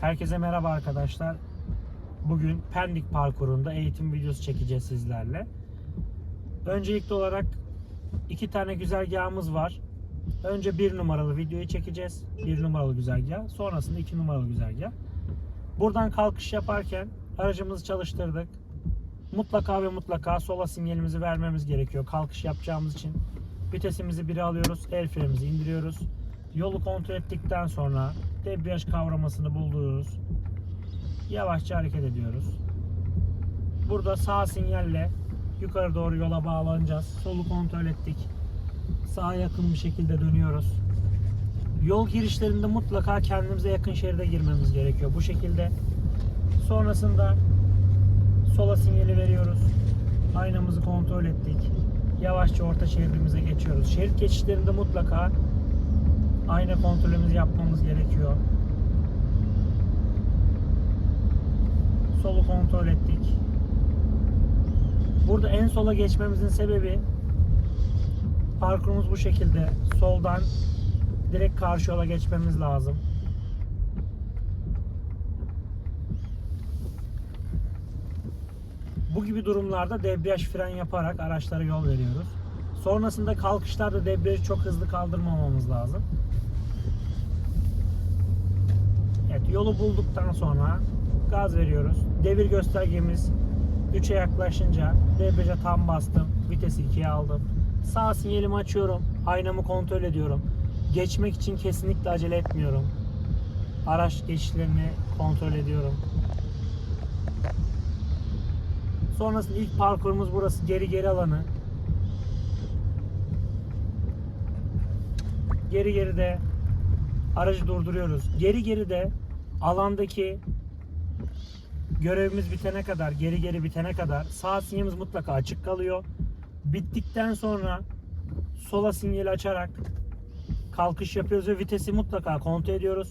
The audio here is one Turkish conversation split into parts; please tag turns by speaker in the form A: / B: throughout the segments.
A: Herkese merhaba arkadaşlar. Bugün Pendik parkurunda eğitim videosu çekeceğiz sizlerle. Öncelikli olarak iki tane güzergahımız var. Önce bir numaralı videoyu çekeceğiz. Bir numaralı güzergah. Sonrasında iki numaralı güzergah. Buradan kalkış yaparken aracımızı çalıştırdık. Mutlaka ve mutlaka sola sinyalimizi vermemiz gerekiyor. Kalkış yapacağımız için vitesimizi 1'e alıyoruz. El frenimizi indiriyoruz. Yolu kontrol ettikten sonra debriyaj kavramasını buluyoruz. Yavaşça hareket ediyoruz. Burada sağ sinyalle yukarı doğru yola bağlanacağız. Solu kontrol ettik. Sağa yakın bir şekilde dönüyoruz. Yol girişlerinde mutlaka kendimize yakın şeride girmemiz gerekiyor. Bu şekilde. Sonrasında sola sinyali veriyoruz. Aynamızı kontrol ettik. Yavaşça orta şeridimize geçiyoruz. Şerit geçişlerinde mutlaka ayna kontrolümüzü yapmamız gerekiyor. Solu kontrol ettik. Burada en sola geçmemizin sebebi parkurumuz bu şekilde. Soldan direkt karşı yola geçmemiz lazım. Bu gibi durumlarda debriyaj fren yaparak araçlara yol veriyoruz. Sonrasında kalkışlarda debriyajı çok hızlı kaldırmamamız lazım. Evet yolu bulduktan sonra gaz veriyoruz. Devir göstergemiz 3'e yaklaşınca debriyaja tam bastım. Vitesi 2'ye aldım. Sağ sinyalimi açıyorum. Aynamı kontrol ediyorum. Geçmek için kesinlikle acele etmiyorum. Araç geçişlerini kontrol ediyorum. Sonrasında ilk parkurumuz burası geri geri alanı. Geri geri de aracı durduruyoruz. Geri geri de alandaki görevimiz bitene kadar, geri geri bitene kadar sağ sinyalimiz mutlaka açık kalıyor. Bittikten sonra sola sinyali açarak kalkış yapıyoruz ve vitesi mutlaka kontrol ediyoruz.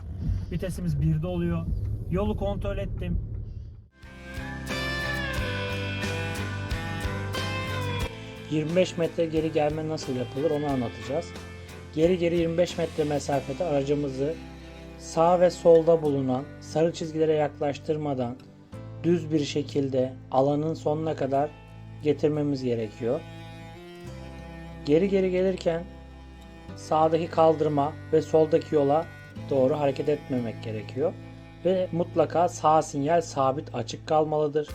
A: Vitesimiz 1'de oluyor. Yolu kontrol ettim. ...25 metre geri gelme nasıl yapılır onu anlatacağız. Geri geri 25 metre mesafede aracımızı sağ ve solda bulunan sarı çizgilere yaklaştırmadan düz bir şekilde alanın sonuna kadar getirmemiz gerekiyor. Geri geri gelirken sağdaki kaldırma ve soldaki yola doğru hareket etmemek gerekiyor. Ve mutlaka sağ sinyal sabit açık kalmalıdır.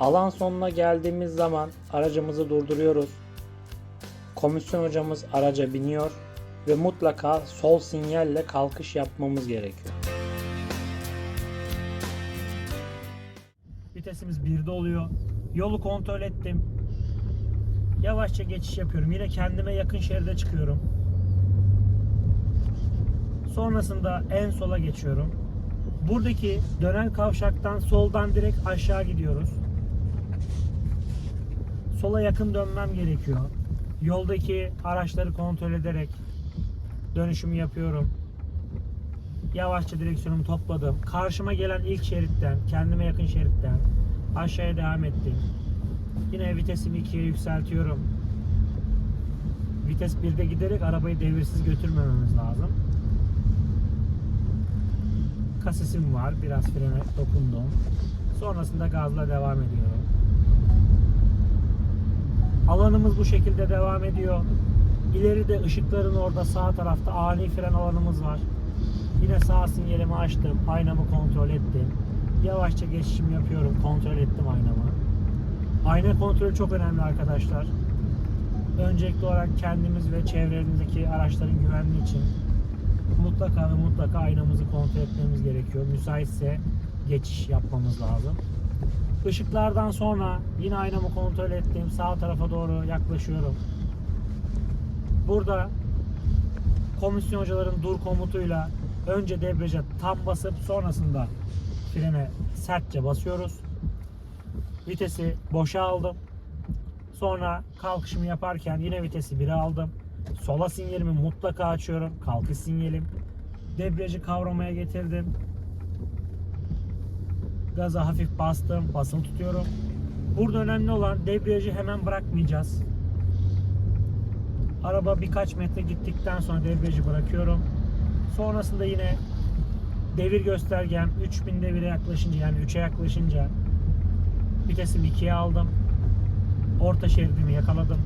A: Alan sonuna geldiğimiz zaman aracımızı durduruyoruz. Komisyon hocamız araca biniyor ve mutlaka sol sinyalle kalkış yapmamız gerekiyor. Vitesimiz 1'de oluyor. Yolu kontrol ettim. Yavaşça geçiş yapıyorum. Yine kendime yakın şeride çıkıyorum. Sonrasında en sola geçiyorum. Buradaki dönen kavşaktan soldan direkt aşağı gidiyoruz. Sola yakın dönmem gerekiyor. Yoldaki araçları kontrol ederek dönüşümü yapıyorum. Yavaşça direksiyonumu topladım. Karşıma gelen ilk şeritten, kendime yakın şeritten aşağıya devam ettim. Yine vitesimi 2'ye yükseltiyorum. Vites 1'de giderek arabayı devirsiz götürmememiz lazım. Kasisim var. Biraz frene dokundum. Sonrasında gazla devam ediyorum. Alanımız bu şekilde devam ediyor. İleride ışıkların orada sağ tarafta ani fren alanımız var. Yine sağ sinyalimi açtım. Aynamı kontrol ettim. Yavaşça geçişim yapıyorum. Kontrol ettim aynamı. Ayna kontrolü çok önemli arkadaşlar. Öncelikli olarak kendimiz ve çevremizdeki araçların güvenliği için mutlaka ve mutlaka aynamızı kontrol etmemiz gerekiyor. Müsaitse geçiş yapmamız lazım. Işıklardan sonra yine aynamı kontrol ettim. Sağ tarafa doğru yaklaşıyorum. Burada komisyon hocaların dur komutuyla önce debriyaja tam basıp sonrasında frene sertçe basıyoruz. Vitesi boşa aldım. Sonra kalkışımı yaparken yine vitesi 1'e aldım. Sola sinyalimi mutlaka açıyorum. Kalkış sinyalim. Debriyajı kavramaya getirdim. Gaza hafif bastım. Basılı tutuyorum. Burada önemli olan debriyajı hemen bırakmayacağız. Araba birkaç metre gittikten sonra debriyajı bırakıyorum. Sonrasında yine devir göstergem 3000 devire yaklaşınca yani 3'e yaklaşınca vitesimi 2'ye aldım. Orta şeridimi yakaladım.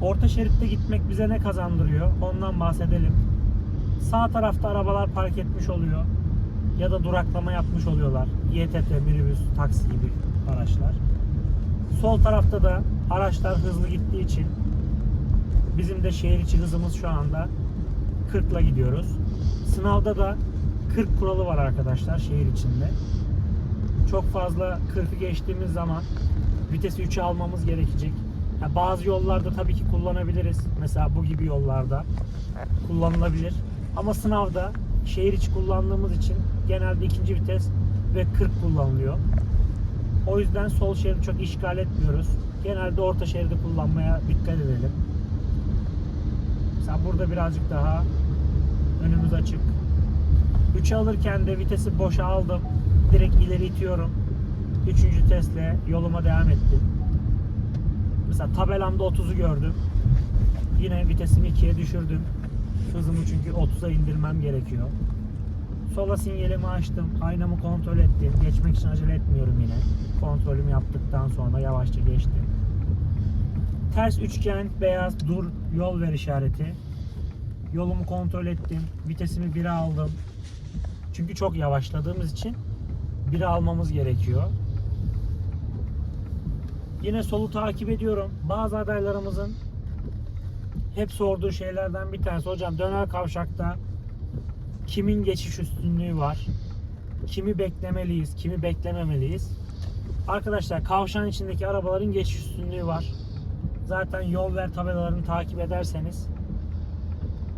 A: Orta şeritte gitmek bize ne kazandırıyor? Ondan bahsedelim. Sağ tarafta arabalar park etmiş oluyor. Ya da duraklama yapmış oluyorlar. YTT, minibüs, taksi gibi araçlar. Sol tarafta da araçlar hızlı gittiği için bizim de şehir içi hızımız şu anda 40 ile gidiyoruz. Sınavda da 40 kuralı var arkadaşlar şehir içinde. Çok fazla 40'ı geçtiğimiz zaman vitesi 3'e almamız gerekecek. Ya bazı yollarda tabii ki kullanabiliriz. Mesela bu gibi yollarda kullanılabilir. Ama sınavda şehir içi kullandığımız için genelde ikinci vites ve 40 kullanılıyor. O yüzden sol şeridi çok işgal etmiyoruz. Genelde orta şeridi kullanmaya dikkat edelim. Mesela burada birazcık daha önümüz açık. 3'e alırken de vitesi boşa aldım. Direkt ileri itiyorum. Üçüncü testle yoluma devam ettim. Mesela tabelamda 30'u gördüm. Yine vitesimi 2'ye düşürdüm. Hızımı çünkü 30'a indirmem gerekiyor. Sola sinyalimi açtım. Aynamı kontrol ettim. Geçmek için acele etmiyorum yine. Kontrolümü yaptıktan sonra yavaşça geçtim. Ters üçgen beyaz dur yol ver işareti. Yolumu kontrol ettim. Vitesimi 1'e aldım. Çünkü çok yavaşladığımız için 1'e almamız gerekiyor. Yine solu takip ediyorum. Bazı adaylarımızın hep sorduğu şeylerden bir tanesi. Hocam döner kavşakta kimin geçiş üstünlüğü var? Kimi beklemeliyiz, kimi beklememeliyiz? Arkadaşlar kavşağın içindeki arabaların geçiş üstünlüğü var. Zaten yol ver tabelalarını takip ederseniz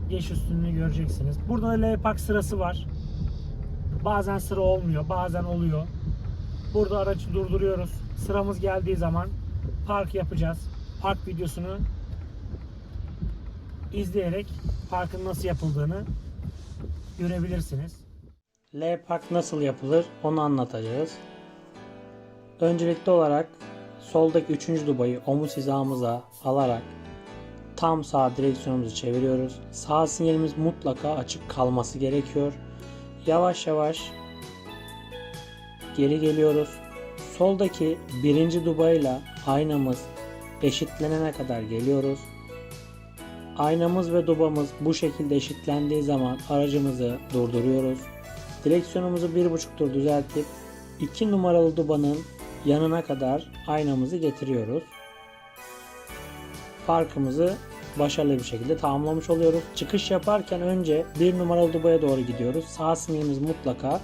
A: geçiş üstünlüğü göreceksiniz. Burada da L-Park sırası var. Bazen sıra olmuyor, bazen oluyor. Burada aracı durduruyoruz. Sıramız geldiği zaman park yapacağız. Park videosunu izleyerek parkın nasıl yapıldığını görebilirsiniz. L park nasıl yapılır onu anlatacağız. Öncelikli olarak soldaki 3. dubayı omuz hizamıza alarak tam sağ direksiyonumuzu çeviriyoruz. Sağ sinyalimiz mutlaka açık kalması gerekiyor. Yavaş yavaş geri geliyoruz. Soldaki birinci dubayla aynamız eşitlenene kadar geliyoruz. Aynamız ve dubamız bu şekilde eşitlendiği zaman aracımızı durduruyoruz. Direksiyonumuzu bir buçuk tur düzeltip 2 numaralı dubanın yanına kadar aynamızı getiriyoruz. Parkımızı başarılı bir şekilde tamamlamış oluyoruz. Çıkış yaparken önce bir numaralı dubaya doğru gidiyoruz. Sağ sinyalimiz mutlaka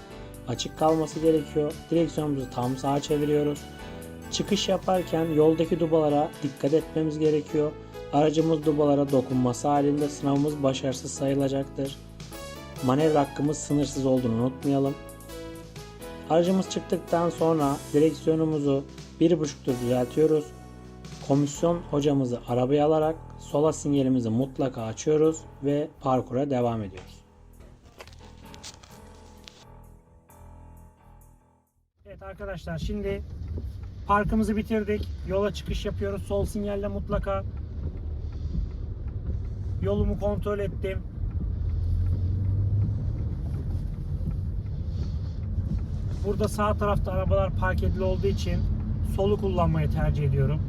A: açık kalması gerekiyor. Direksiyonumuzu tam sağa çeviriyoruz. Çıkış yaparken yoldaki dubalara dikkat etmemiz gerekiyor. Aracımız dubalara dokunması halinde sınavımız başarısız sayılacaktır. Manevra hakkımız sınırsız olduğunu unutmayalım. Aracımız çıktıktan sonra direksiyonumuzu 1.5 tur düzeltiyoruz. Komisyon hocamızı arabaya alarak sola sinyalimizi mutlaka açıyoruz ve parkura devam ediyoruz. Evet arkadaşlar şimdi parkımızı bitirdik. Yola çıkış yapıyoruz. Sol sinyalle mutlaka yolumu kontrol ettim. Burada sağ tarafta arabalar park edili olduğu için solu kullanmayı tercih ediyorum.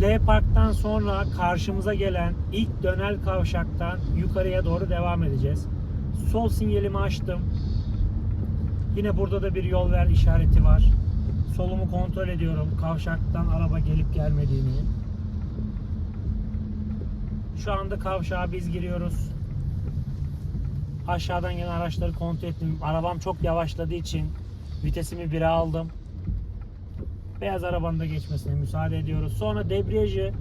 A: L parktan sonra karşımıza gelen ilk dönel kavşaktan yukarıya doğru devam edeceğiz. Sol sinyalimi açtım. Yine burada da bir yol ver işareti var. Solumu kontrol ediyorum. Kavşaktan araba gelip gelmediğini. Şu anda kavşağa biz giriyoruz. Aşağıdan gelen araçları kontrol ettim. Arabam çok yavaşladığı için vitesimi 1'e aldım. Beyaz arabanın da geçmesine müsaade ediyoruz. Sonra debriyajı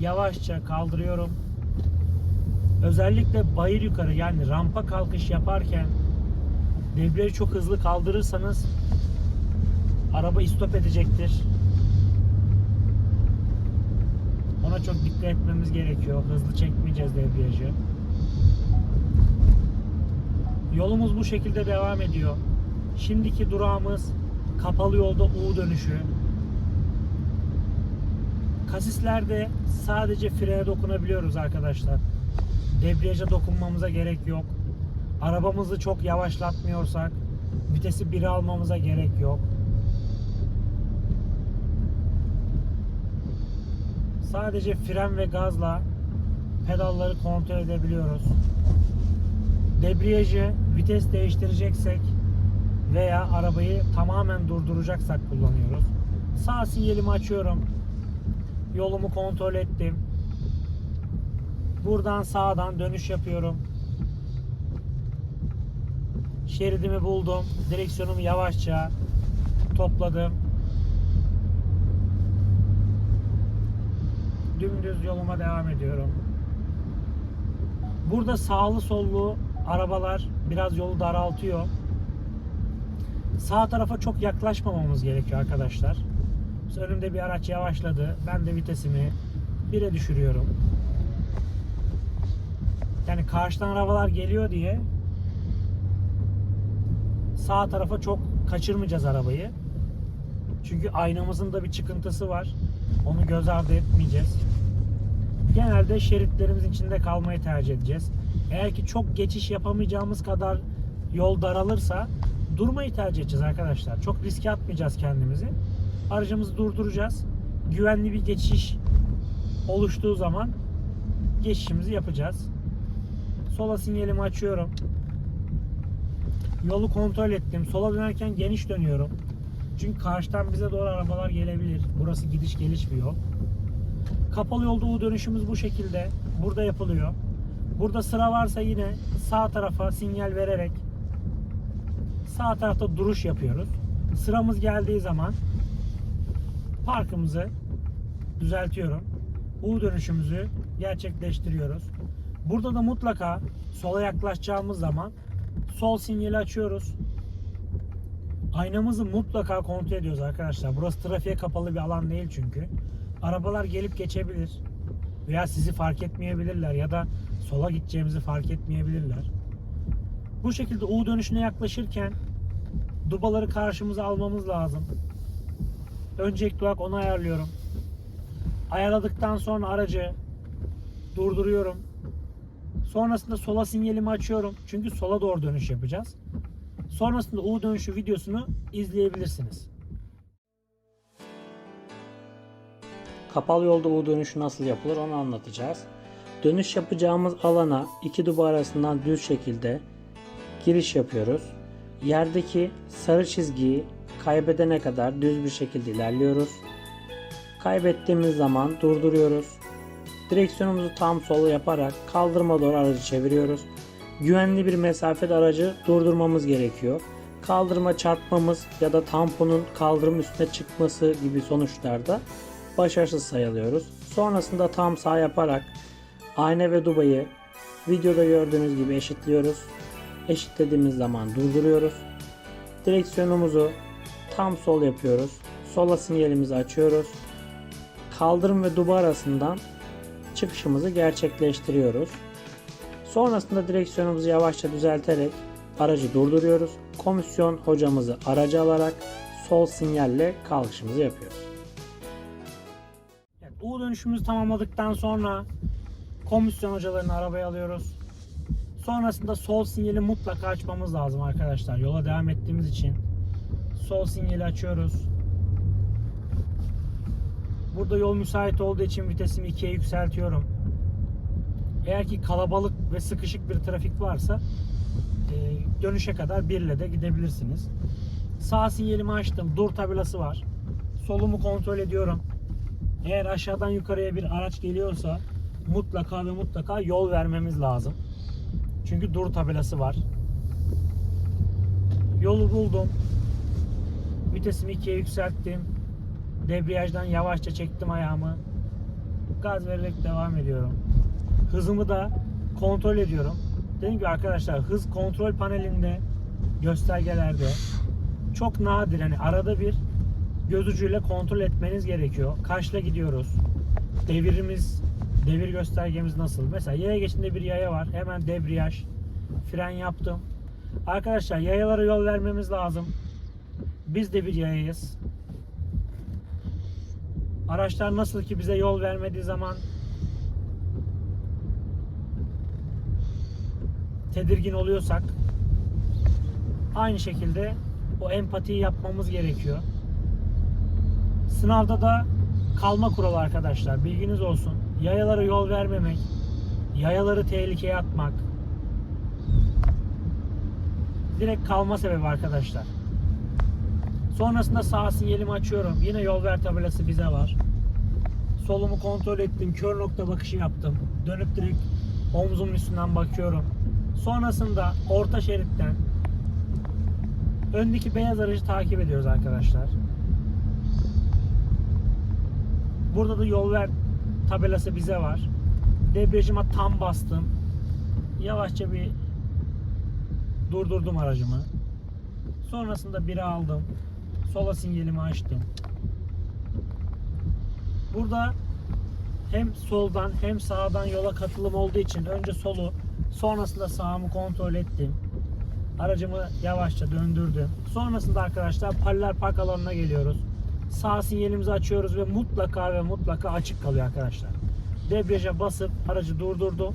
A: yavaşça kaldırıyorum. Özellikle bayır yukarı yani rampa kalkış yaparken debriyajı çok hızlı kaldırırsanız araba istop edecektir. Ona çok dikkat etmemiz gerekiyor. Hızlı çekmeyeceğiz debriyajı. Yolumuz bu şekilde devam ediyor. Şimdiki durağımız kapalı yolda U dönüşü. Kasislerde sadece frene dokunabiliyoruz arkadaşlar. debriyaja dokunmamıza gerek yok. Arabamızı çok yavaşlatmıyorsak vitesi 1'e almamıza gerek yok. Sadece fren ve gazla pedalları kontrol edebiliyoruz. Debriyajı vites değiştireceksek veya arabayı tamamen durduracaksak kullanıyoruz. Sağ sinyalimi açıyorum. Yolumu kontrol ettim. Buradan sağdan dönüş yapıyorum. Şeridimi buldum. Direksiyonumu yavaşça topladım. Dümdüz yoluma devam ediyorum. Burada sağlı sollu arabalar biraz yolu daraltıyor. Sağ tarafa çok yaklaşmamamız gerekiyor arkadaşlar. Önümde bir araç yavaşladı. Ben de vitesimi 1'e düşürüyorum. Yani karşıdan arabalar geliyor diye sağ tarafa çok kaçırmayacağız arabayı. Çünkü aynamızın da bir çıkıntısı var. Onu göz ardı etmeyeceğiz. Genelde şeritlerimizin içinde kalmayı tercih edeceğiz. Eğer ki çok geçiş yapamayacağımız kadar yol daralırsa durmayı tercih edeceğiz arkadaşlar. Çok riske atmayacağız kendimizi. Aracımızı durduracağız. Güvenli bir geçiş oluştuğu zaman geçişimizi yapacağız. Sola sinyalimi açıyorum. Yolu kontrol ettim. Sola dönerken geniş dönüyorum. Çünkü karşıdan bize doğru arabalar gelebilir. Burası gidiş geliş bir yol. Kapalı yolda U dönüşümüz bu şekilde. Burada yapılıyor. Burada sıra varsa yine sağ tarafa sinyal vererek sağ tarafta duruş yapıyoruz. Sıramız geldiği zaman parkımızı düzeltiyorum. U dönüşümüzü gerçekleştiriyoruz. Burada da mutlaka sola yaklaşacağımız zaman sol sinyali açıyoruz. Aynamızı mutlaka kontrol ediyoruz arkadaşlar. Burası trafiğe kapalı bir alan değil çünkü. Arabalar gelip geçebilir. Veya sizi fark etmeyebilirler ya da sola gideceğimizi fark etmeyebilirler. Bu şekilde U dönüşüne yaklaşırken dubaları karşımıza almamız lazım. Öncelikli olarak onu ayarlıyorum. Ayarladıktan sonra aracı durduruyorum. Sonrasında sola sinyalimi açıyorum. Çünkü sola doğru dönüş yapacağız. Sonrasında U dönüşü videosunu izleyebilirsiniz. Kapalı yolda U dönüşü nasıl yapılır onu anlatacağız. Dönüş yapacağımız alana iki duba arasından düz şekilde giriş yapıyoruz. Yerdeki sarı çizgiyi kaybedene kadar düz bir şekilde ilerliyoruz. Kaybettiğimiz zaman durduruyoruz. Direksiyonumuzu tam sola yaparak kaldırıma doğru aracı çeviriyoruz. Güvenli bir mesafede aracı durdurmamız gerekiyor. Kaldırıma çarpmamız ya da tamponun kaldırım üstüne çıkması gibi sonuçlarda başarısız sayılıyoruz. Sonrasında tam sağ yaparak ayna ve dubayı videoda gördüğünüz gibi eşitliyoruz. Eşitlediğimiz zaman durduruyoruz. Direksiyonumuzu tam sol yapıyoruz. Sola sinyalimizi açıyoruz. Kaldırım ve duba arasından çıkışımızı gerçekleştiriyoruz. Sonrasında direksiyonumuzu yavaşça düzelterek aracı durduruyoruz. Komisyon hocamızı aracı alarak sol sinyalle kalkışımızı yapıyoruz. U dönüşümüzü tamamladıktan sonra komisyon hocalarını arabaya alıyoruz. Sonrasında sol sinyali mutlaka açmamız lazım arkadaşlar. Yola devam ettiğimiz için sol sinyali açıyoruz. Burada yol müsait olduğu için vitesimi 2'ye yükseltiyorum. Eğer ki kalabalık ve sıkışık bir trafik varsa e, dönüşe kadar 1 ile de gidebilirsiniz. Sağ sinyalimi açtım. Dur tabelası var. Solumu kontrol ediyorum. Eğer aşağıdan yukarıya bir araç geliyorsa mutlaka ve mutlaka yol vermemiz lazım. Çünkü dur tabelası var. Yolu buldum. Vitesimi 2'ye yükselttim. Debriyajdan yavaşça çektim ayağımı. Gaz vererek devam ediyorum. Hızımı da kontrol ediyorum. Dedim ki arkadaşlar hız kontrol panelinde göstergelerde çok nadir hani arada bir göz ucuyla kontrol etmeniz gerekiyor. Kaçla gidiyoruz? Devirimiz, devir göstergemiz nasıl? Mesela yaya geçinde bir yaya var. Hemen debriyaj, fren yaptım. Arkadaşlar yayalara yol vermemiz lazım. Biz de bir yayayız. Araçlar nasıl ki bize yol vermediği zaman tedirgin oluyorsak aynı şekilde o empatiyi yapmamız gerekiyor. Sınavda da kalma kuralı arkadaşlar. Bilginiz olsun. Yayalara yol vermemek, yayaları tehlikeye atmak direkt kalma sebebi arkadaşlar. Sonrasında sağ sinyalimi açıyorum. Yine yol ver tabelası bize var. Solumu kontrol ettim. Kör nokta bakışı yaptım. Dönüp direkt omzumun üstünden bakıyorum. Sonrasında orta şeritten öndeki beyaz aracı takip ediyoruz arkadaşlar. Burada da yol ver tabelası bize var. Debriyajıma tam bastım. Yavaşça bir durdurdum aracımı. Sonrasında biri aldım. Sola sinyalimi açtım. Burada hem soldan hem sağdan yola katılım olduğu için önce solu sonrasında sağımı kontrol ettim. Aracımı yavaşça döndürdüm. Sonrasında arkadaşlar paralel park alanına geliyoruz. Sağ sinyalimizi açıyoruz ve mutlaka ve mutlaka açık kalıyor arkadaşlar. Debriyaja basıp aracı durdurdum.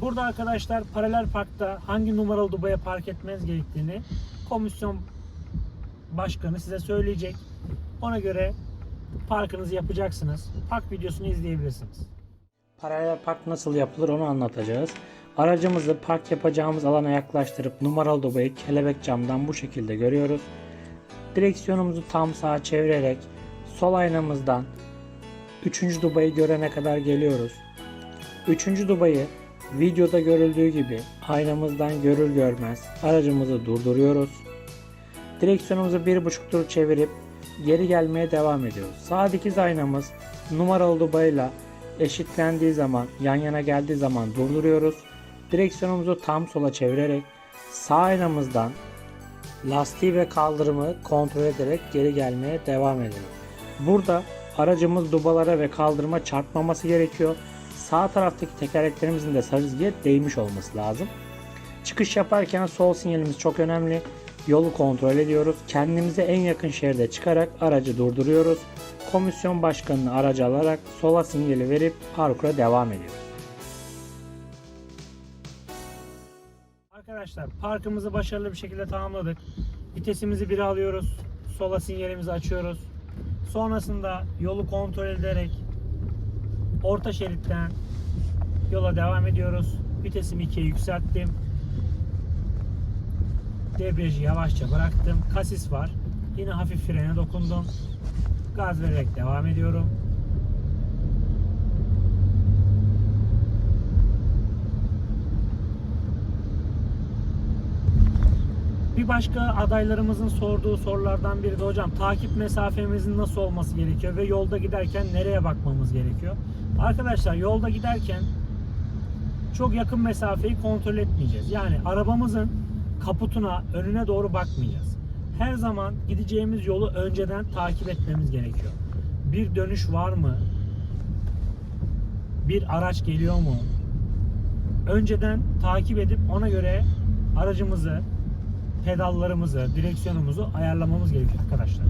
A: Burada arkadaşlar paralel parkta hangi numaralı dubaya park etmeniz gerektiğini komisyon başkanı size söyleyecek. Ona göre parkınızı yapacaksınız. Park videosunu izleyebilirsiniz. Paralel park nasıl yapılır onu anlatacağız. Aracımızı park yapacağımız alana yaklaştırıp numaralı dubayı kelebek camdan bu şekilde görüyoruz. Direksiyonumuzu tam sağa çevirerek sol aynamızdan 3. dubayı görene kadar geliyoruz. 3. dubayı videoda görüldüğü gibi aynamızdan görür görmez aracımızı durduruyoruz. Direksiyonumuzu bir buçuk tur çevirip geri gelmeye devam ediyoruz. Sağ dikiz aynamız numaralı dubayla eşitlendiği zaman yan yana geldiği zaman durduruyoruz. Direksiyonumuzu tam sola çevirerek sağ aynamızdan lastiği ve kaldırımı kontrol ederek geri gelmeye devam ediyoruz. Burada aracımız dubalara ve kaldırıma çarpmaması gerekiyor. Sağ taraftaki tekerleklerimizin de sarı değmiş olması lazım. Çıkış yaparken sol sinyalimiz çok önemli. Yolu kontrol ediyoruz. Kendimize en yakın şeride çıkarak aracı durduruyoruz. Komisyon başkanını aracı alarak sola sinyali verip parkura devam ediyoruz. Arkadaşlar parkımızı başarılı bir şekilde tamamladık. Vitesimizi bir alıyoruz. Sola sinyalimizi açıyoruz. Sonrasında yolu kontrol ederek orta şeritten yola devam ediyoruz. Vitesimi 2'ye yükselttim. Debriyajı yavaşça bıraktım. Kasis var. Yine hafif frene dokundum. Gaz vererek devam ediyorum. Bir başka adaylarımızın sorduğu sorulardan biri de hocam takip mesafemizin nasıl olması gerekiyor ve yolda giderken nereye bakmamız gerekiyor? Arkadaşlar yolda giderken çok yakın mesafeyi kontrol etmeyeceğiz. Yani arabamızın kaputuna, önüne doğru bakmayacağız. Her zaman gideceğimiz yolu önceden takip etmemiz gerekiyor. Bir dönüş var mı? Bir araç geliyor mu? Önceden takip edip ona göre aracımızı, pedallarımızı, direksiyonumuzu ayarlamamız gerekiyor arkadaşlar.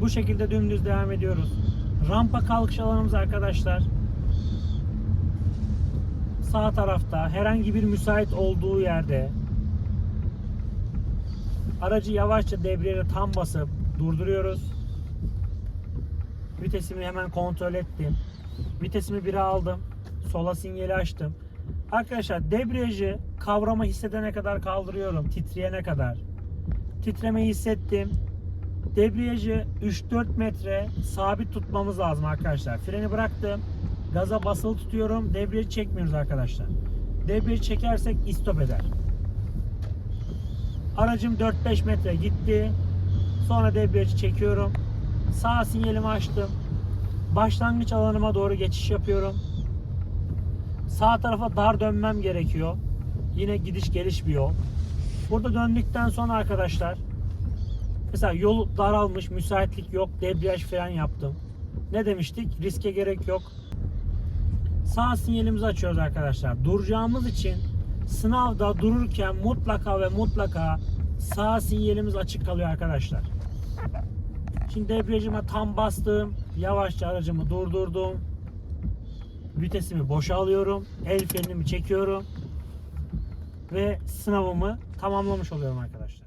A: Bu şekilde dümdüz devam ediyoruz. Rampa kalkış alanımız arkadaşlar sağ tarafta herhangi bir müsait olduğu yerde aracı yavaşça debriyajı tam basıp durduruyoruz. Vitesimi hemen kontrol ettim. Vitesimi 1'e aldım. Sola sinyali açtım. Arkadaşlar debriyajı kavrama hissedene kadar kaldırıyorum. Titreyene kadar. Titremeyi hissettim. Debriyajı 3-4 metre sabit tutmamız lazım arkadaşlar. Freni bıraktım. Gaza basılı tutuyorum. Debriyajı çekmiyoruz arkadaşlar. Debriyajı çekersek istop eder. Aracım 4-5 metre gitti. Sonra debriyajı çekiyorum. Sağ sinyalimi açtım. Başlangıç alanıma doğru geçiş yapıyorum. Sağ tarafa dar dönmem gerekiyor. Yine gidiş geliş bir yol. Burada döndükten sonra arkadaşlar mesela yol daralmış, müsaitlik yok, debriyaj fren yaptım. Ne demiştik? Riske gerek yok. Sağ sinyalimizi açıyoruz arkadaşlar. Duracağımız için sınavda dururken mutlaka ve mutlaka sağ sinyalimiz açık kalıyor arkadaşlar. Şimdi debriyajıma tam bastım. Yavaşça aracımı durdurdum. Vitesimi boşa alıyorum. El frenimi çekiyorum. Ve sınavımı tamamlamış oluyorum arkadaşlar.